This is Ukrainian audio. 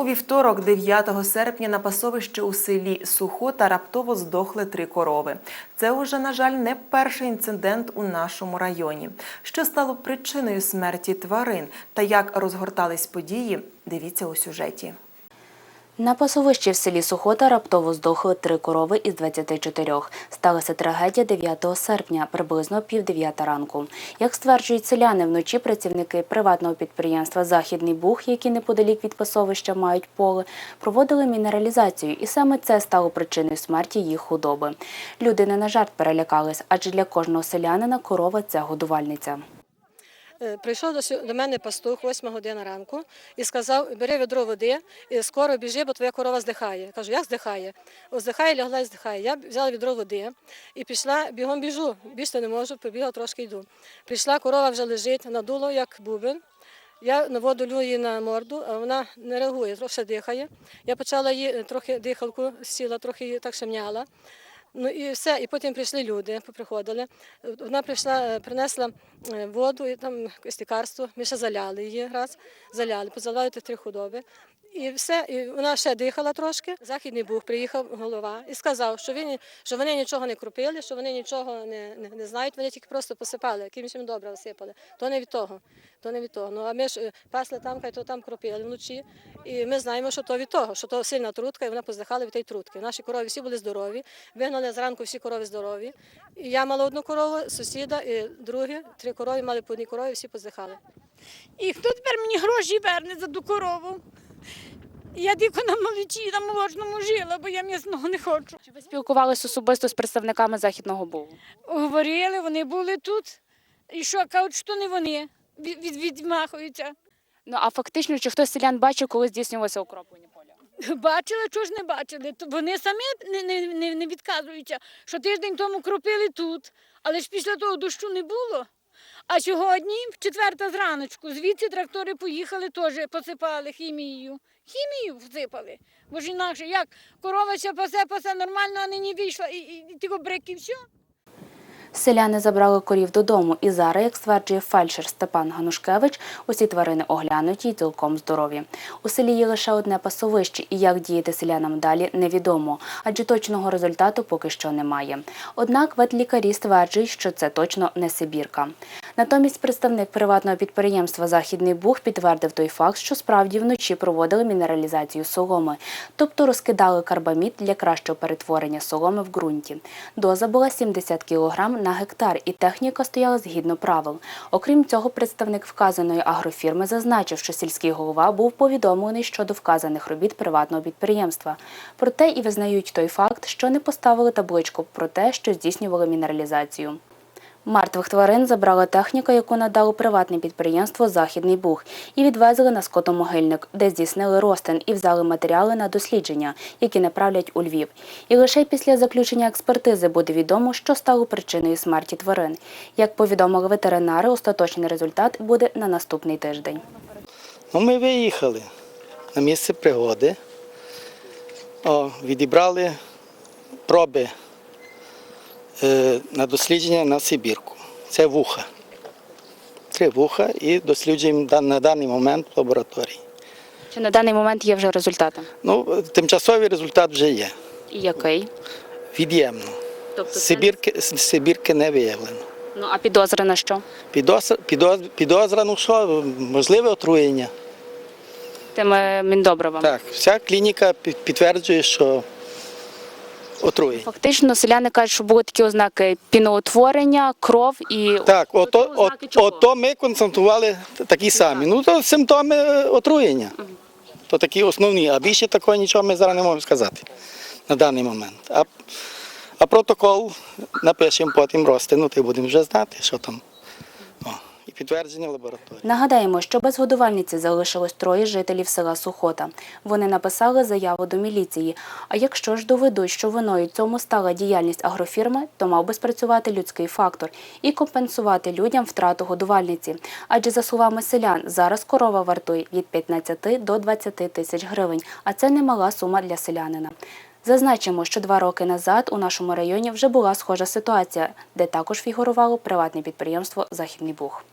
У вівторок, 9 серпня, на пасовищі у селі Сухота раптово здохли три корови. Це уже, на жаль, не перший інцидент у нашому районі. Що стало причиною смерті тварин та як розгортались події, дивіться у сюжеті. На пасовищі в селі Сухота раптово здохли три корови із 24. Сталася трагедія 9 серпня, приблизно пів дев'ята ранку. Як стверджують селяни, вночі працівники приватного підприємства Західний Буг, які неподалік від пасовища мають поле, проводили мінералізацію, і саме це стало причиною смерті їх худоби. Люди не на жарт перелякались, адже для кожного селянина корова це годувальниця. Е, Прийшов до, до мене пастух 8 година ранку і сказав, бери відро води і скоро біжи, бо твоя корова здихає. Я Кажу, як здихає? О, здихає, лягла і здихає. Я взяла відро води і пішла, бігом біжу, бігти не можу, побігла трошки йду. Прийшла, корова вже лежить, надуло, як бубен. Я наводу лю її на морду, а вона не реагує, трохи дихає. Я почала її е, трохи дихалку, сіла, трохи її так шемняла. Ну і все, і потім прийшли люди, поприходили. Вона прийшла, е, принесла е, воду і там якесь лікарство. Ми ще заляли її раз, заляли, позаливали три худоби. І все, і вона ще дихала трошки. Західний Буг приїхав голова і сказав, що він що вони нічого не крупили, що вони нічого не, не, не знають, вони тільки просто посипали, якимось їм добре всипали. То не від того. То не від того. Ну а ми ж е, пасли там, хай то там кропили вночі. І ми знаємо, що то від того, що то сильна трутка, і вона поздихала від тієї трутки. Наші корови всі були здорові. Вигнали зранку всі корови здорові. І я мала одну корову, сусіда, і другі, три корови мали по одній корові, всі поздихали. І хто тепер мені гроші верне за ту корову? Я тільки на молочі, на молочному жила, бо я м'ясного не хочу. Чи ви спілкувалися особисто з представниками Західного Бугу? Говорили, вони були тут. І що, кажуть, що не вони від, від, відмахуються. Ну а фактично, чи хтось селян бачив, коли здійснювалося окроплення поля? Бачили, чого ж не бачили? То вони самі не, не, не, не відказуються, що тиждень тому кропили тут, але ж після того дощу не було. А сьогодні, в четверта зраночку, звідси трактори поїхали, теж посипали хімією. Хімію всипали. Бо ж інакше, як корова ще пасе, пасе нормально, а нині вийшла, і, і, і тільки брик все. Селяни забрали корів додому, і зараз, як стверджує фельдшер Степан Ганушкевич, усі тварини оглянуті і цілком здорові. У селі є лише одне пасовище, і як діяти селянам далі, невідомо, адже точного результату поки що немає. Однак ветлікарі стверджують, що це точно не Сибірка. Натомість представник приватного підприємства Західний Буг підтвердив той факт, що справді вночі проводили мінералізацію соломи, тобто розкидали карбамід для кращого перетворення соломи в ґрунті. Доза була 70 кг на гектар, і техніка стояла згідно правил. Окрім цього, представник вказаної агрофірми зазначив, що сільський голова був повідомлений щодо вказаних робіт приватного підприємства. Проте і визнають той факт, що не поставили табличку про те, що здійснювали мінералізацію. Мертвих тварин забрала техніка, яку надало приватне підприємство Західний Буг, і відвезли на скотомогильник, де здійснили розтин і взяли матеріали на дослідження, які направлять у Львів. І лише після заключення експертизи буде відомо, що стало причиною смерті тварин. Як повідомили ветеринари, остаточний результат буде на наступний тиждень. Ну, ми виїхали на місце пригоди, О, відібрали проби на дослідження на Сибірку. Це вуха. Три вуха і досліджуємо на даний момент в лабораторії. Чи на даний момент є вже результати? Ну, тимчасовий результат вже є. І який? Від'ємно. Тобто Сибірки, С- Сибірки не виявлено. Ну а підозра на що? Підозра, підозра, підозра ну що, можливе отруєння. Тими міндобривами. Так, вся клініка під- підтверджує, що отруєння. Фактично, селяни кажуть, що були такі ознаки піноутворення, кров і Так, ото, от, ото ми концентрували такі самі. Ну, то симптоми е, отруєння. То такі основні, а більше такого нічого ми зараз не можемо сказати на даний момент. А, а протокол напишемо потім розтинути, будемо вже знати, що там. І підтвердження лабораторії. Нагадаємо, що без годувальниці залишилось троє жителів села Сухота. Вони написали заяву до міліції. А якщо ж доведуть, що виною цьому стала діяльність агрофірми, то мав би спрацювати людський фактор і компенсувати людям втрату годувальниці. Адже за словами селян, зараз корова вартує від 15 до 20 тисяч гривень, а це немала сума для селянина. Зазначимо, що два роки назад у нашому районі вже була схожа ситуація, де також фігурувало приватне підприємство Західний Буг.